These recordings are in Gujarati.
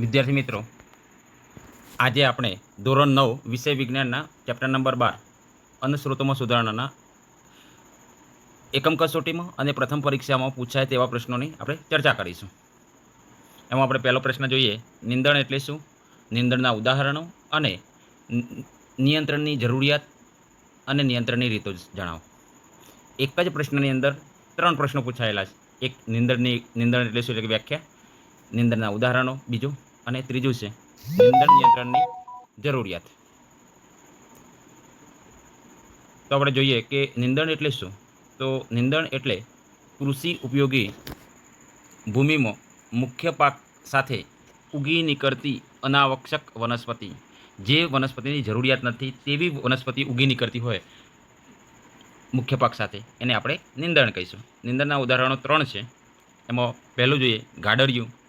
વિદ્યાર્થી મિત્રો, આજે આપણે ધોરણ નવ વિષય વિજ્ઞાનના ચેપ્ટર નંબર બાર અન્નસ્રોતોમાં સુધારણાના એકમ કસોટીમાં અને પ્રથમ પરીક્ષામાં પૂછાય તેવા પ્રશ્નોની આપણે ચર્ચા કરીશું. એમાં આપણે પહેલો પ્રશ્ન જોઈએ, નિંદણ એટલે શું? નિંદણના ઉદાહરણો અને નિયંત્રણની જરૂરિયાત અને નિયંત્રણની રીતો જણાવો. એક જ પ્રશ્નની અંદર ત્રણ પ્રશ્નો પૂછાયેલા છે. એક નિંદણની નિંદણ એટલે શું? એટલે કે વ્યાખ્યા. નિંદણના ઉદાહરણો. બીજું અને ત્રીજું છે, નિંદણ નિયંત્રણની જરૂરિયાત. તો આપણે જોઈએ કે નિંદણ એટલે શું? તો નિંદણ એટલે કૃષિ ઉપયોગી ભૂમિમાં મુખ્ય પાક સાથે ઉગી નીકળતી અનાવશ્યક વનસ્પતિ. જે વનસ્પતિની જરૂરિયાત નથી તેવી વનસ્પતિ ઉગી નીકળતી હોય મુખ્ય પાક સાથે. એને આપણે નિંદણ કહીશું. નિંદણના ઉદાહરણો ત્રણ છે. એમાં પહેલું જોઈએ, ગાડરિયું.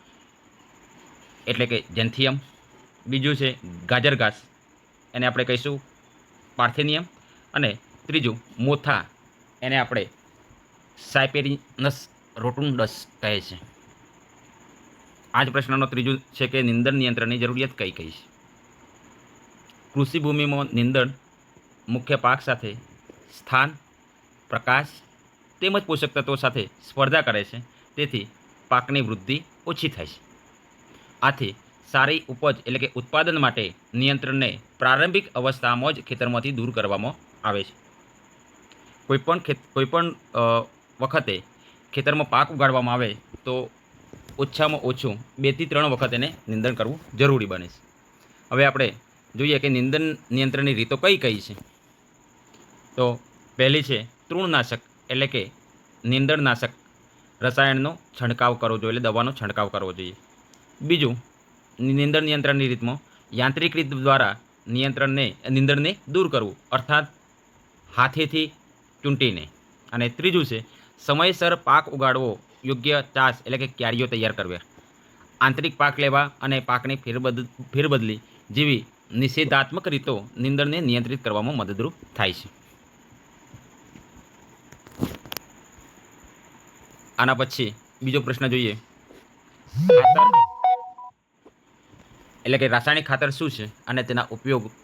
એટલે કે જેન્થિયમ. બીજું છે ગાજર ઘાસ. એને આપણે કહીશું પાર્થેનિયમ. અને ત્રીજું મોથા. એને આપણે સાયપેરિનસ રોટુન્ડસ કહે છે. આ જ પ્રશ્નનો ત્રીજું છે કે નિંદણ નિયંત્રણની જરૂરિયાત કઈ કઈ છે? કૃષિ ભૂમિમાં નિંદણ મુખ્ય પાક સાથે સ્થાન, પ્રકાશ તેમજ પોષક તત્વો સાથે સ્પર્ધા કરે છે. તેથી પાકની વૃદ્ધિ ઓછી થાય છે. આથી સારી ઉપજ એટલે કે ઉત્પાદન માટે નિયંત્રણને પ્રારંભિક અવસ્થામાં જ ખેતરમાંથી દૂર કરવામાં આવે છે. કોઈપણ ખેત, કોઈપણ વખતે ખેતરમાં પાક ઉગાડવામાં આવે તો ઓછામાં ઓછું બેથી ત્રણ વખત એને નિંદણ કરવું જરૂરી બને છે. હવે આપણે જોઈએ કે નિંદણ નિયંત્રણની રીતો કઈ કઈ છે? તો પહેલી છે તૃણનાશક એટલે કે નિંદણનાશક. રસાયણનો છંટકાવ કરવો જોઈએ એટલે દવાનો છંટકાવ કરવો જોઈએ. બીજું નિંદણ નિયંત્રણની રીતમાં યાંત્રિક રીત દ્વારા નિયંત્રણને, નિંદણને દૂર કરવું, અર્થાત હાથેથી ચૂંટીને. અને ત્રીજું છે, સમયસર પાક ઉગાડવો યોગ્ય ચાસ એટલે કે ક્યારીઓ તૈયાર કરવી. આંતરિક પાક લેવા અને પાકની ફેરબદ, ફેરબદલી જેવી નિષેધાત્મક રીતો નિંદણને નિયંત્રિત કરવામાં મદદરૂપ થાય છે. આના પછી બીજો પ્રશ્ન જોઈએ. એટલે કે રાસાયણિક ખાતર શું છે અને તેના ઉપયોગના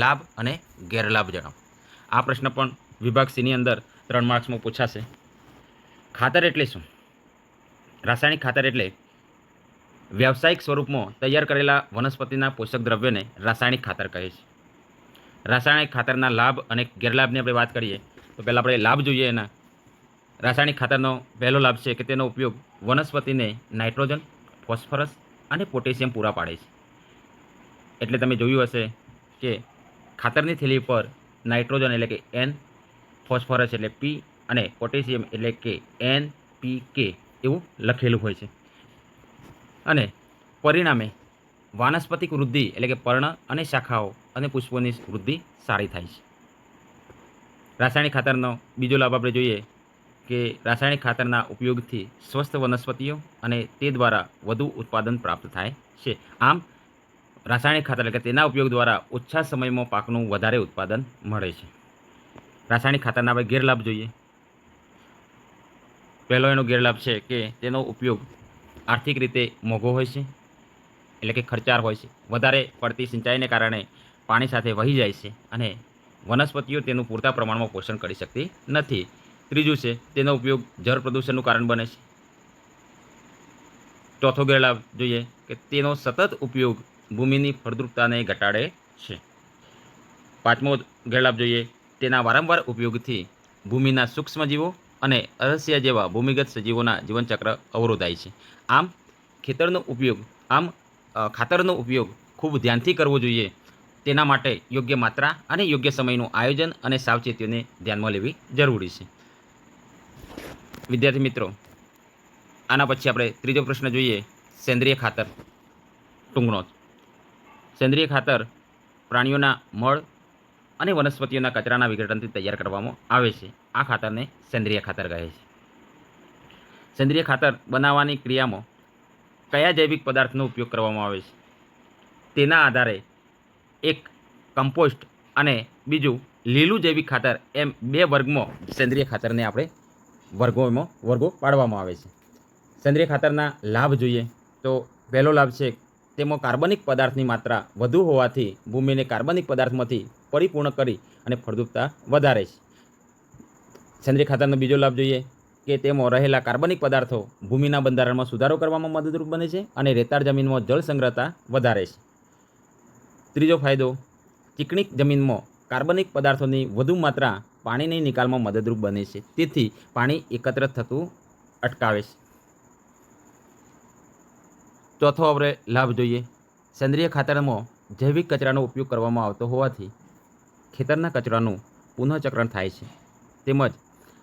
લાભ અને ગેરલાભ જણાવો આ પ્રશ્ન પણ વિભાગ સીની અંદર ત્રણ માર્ક્સમાં પૂછાશે. ખાતર એટલે શું? રાસાયણિક ખાતર એટલે વ્યાવસાયિક સ્વરૂપમાં તૈયાર કરેલા વનસ્પતિના પોષક દ્રવ્યોને રાસાયણિક ખાતર કહે છે. રાસાયણિક ખાતરના લાભ અને ગેરલાભની આપણે વાત કરીએ, તો પહેલાં આપણે લાભ જોઈએ એના. રાસાયણિક ખાતરનો પહેલો લાભ છે કે તેનો ઉપયોગ વનસ્પતિને નાઇટ્રોજન, ફોસ્ફરસ અને પોટેશિયમ પૂરા પાડે છે. એટલે તમે જોયું હશે કે ખાતરની થેલી પર નાઇટ્રોજન એટલે કે એન ફોસ્ફરસ એટલે પી અને પોટેશિયમ એટલે કે એન પી કે એવું લખેલું હોય છે. અને પરિણામે વાનસ્પતિક વૃદ્ધિ એટલે કે પર્ણ અને શાખાઓ અને પુષ્પોની વૃદ્ધિ સારી થાય છે. રાસાયણિક ખાતરનો બીજો લાભ આપણે જોઈએ કે રાસાયણિક ખાતરના ઉપયોગથી સ્વસ્થ વનસ્પતિઓ અને તે દ્વારા વધુ ઉત્પાદન પ્રાપ્ત થાય છે. આમ, રાસાયણિક ખાતર એટલે કે તેના ઉપયોગ દ્વારા ઓછા સમયમાં પાકનું વધારે ઉત્પાદન મળે છે. રાસાયણિક ખાતરના આપણે ગેરલાભ જોઈએ. પહેલો એનો ગેરલાભ છે કે તેનો ઉપયોગ આર્થિક રીતે મોંઘો હોય છે, એટલે કે ખર્ચાળ હોય છે. વધારે પડતી સિંચાઈને કારણે પાણી સાથે વહી જાય છે અને વનસ્પતિઓ તેનું પૂરતા પ્રમાણમાં પોષણ કરી શકતી નથી. ત્રીજું છે, તેનો ઉપયોગ જળ પ્રદૂષણનું કારણ બને છે. ચોથો ગેરલાભ જોઈએ કે તેનો સતત ઉપયોગ ભૂમિની ફળદ્રુપતાને ઘટાડે છે. પાંચમો ગેરલાભ જોઈએ, તેના વારંવાર ઉપયોગથી ભૂમિના સૂક્ષ્મજીવો અને અરસિયા જેવા ભૂમિગત સજીવોના જીવનચક્ર અવરોધાય છે. આમ, ખેતરનો ઉપયોગ, આમ ખાતરનો ઉપયોગ ખૂબ ધ્યાનથી કરવો જોઈએ. તેના માટે યોગ્ય માત્રા અને યોગ્ય સમયનું આયોજન અને સાવચેતીઓને ધ્યાનમાં લેવી જરૂરી છે. વિદ્યાર્થી મિત્રો, આના પછી આપણે ત્રીજો પ્રશ્ન જોઈએ, સેન્દ્રિય ખાતર, ટૂંકનો સેન્દ્રિય ખાતર પ્રાણીઓના મળ અને વનસ્પતિઓના કચરાના વિઘટનથી તૈયાર કરવામાં આવે છે. આ ખાતરને સેન્દ્રિય ખાતર કહે છે. સેન્દ્રિય ખાતર બનાવવાની ક્રિયામાં કયા જૈવિક પદાર્થનો ઉપયોગ કરવામાં આવે છે? તેના આધારે એક કમ્પોસ્ટ અને બીજું લીલું જૈવિક ખાતર એમ બે વર્ગમાં સેન્દ્રિય ખાતરને આપણે વર્ગોમાં વર્ગો પાડવામાં આવે છે. સેન્દ્રિય ખાતરના લાભ જોઈએ. તો પહેલો લાભ છે, તેમાં કાર્બનિક પદાર્થની માત્રા વધુ હોવાથી ભૂમિને કાર્બનિક પદાર્થમાંથી પરિપૂર્ણ કરી અને ફળદ્રુપતા વધારે છે. સેન્દ્રિય ખાતરનો બીજો લાભ જોઈએ કે તેમાં રહેલા કાર્બનિક પદાર્થો ભૂમિના બંધારણમાં સુધારો કરવામાં મદદરૂપ બને છે અને રેતાળ જમીનમાં જળ સંગ્રહતા વધારે છે. ત્રીજો ફાયદો, ચીકણી જમીનમાં કાર્બનિક પદાર્થોની વધુ માત્રા પાણીની નિકાલમાં મદદરૂપ બને છે. તેથી પાણી એકત્ર થતું અટકાવે છે. ચોથો આપણે લાભ જોઈએ. સેન્દ્રિય ખાતરમાં જૈવિક કચરાનો ઉપયોગ કરવામાં આવતો હોવાથી ખેતરના કચરાનું પુનઃચક્રણ થાય છે. તેમજ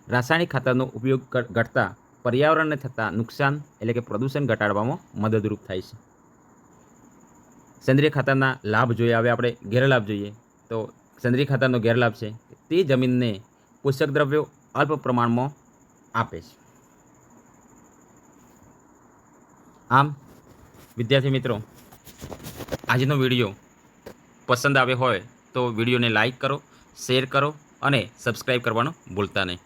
રાસાયણિક ખાતરનો ઉપયોગ ઘટતા પર્યાવરણને થતાં નુકસાન એટલે કે પ્રદૂષણ ઘટાડવામાં મદદરૂપ થાય છે. સેન્દ્રિય ખાતરના લાભ જોઈએ. હવે આપણે ગેરલાભ જોઈએ. તો સેન્દ્રિય ખાતરનો ગેરલાભ છે. તે જમીનને પોષક દ્રવ્યો અલ્પ પ્રમાણમાં આપે છે. આમ, વિદ્યાર્થી મિત્રો, આજનો વીડિયો પસંદ આવ્યો હોય તો વિડીયોને લાઈક કરો, શેર કરો અને સબસ્ક્રાઈબ કરવાનું ભૂલતા નહીં.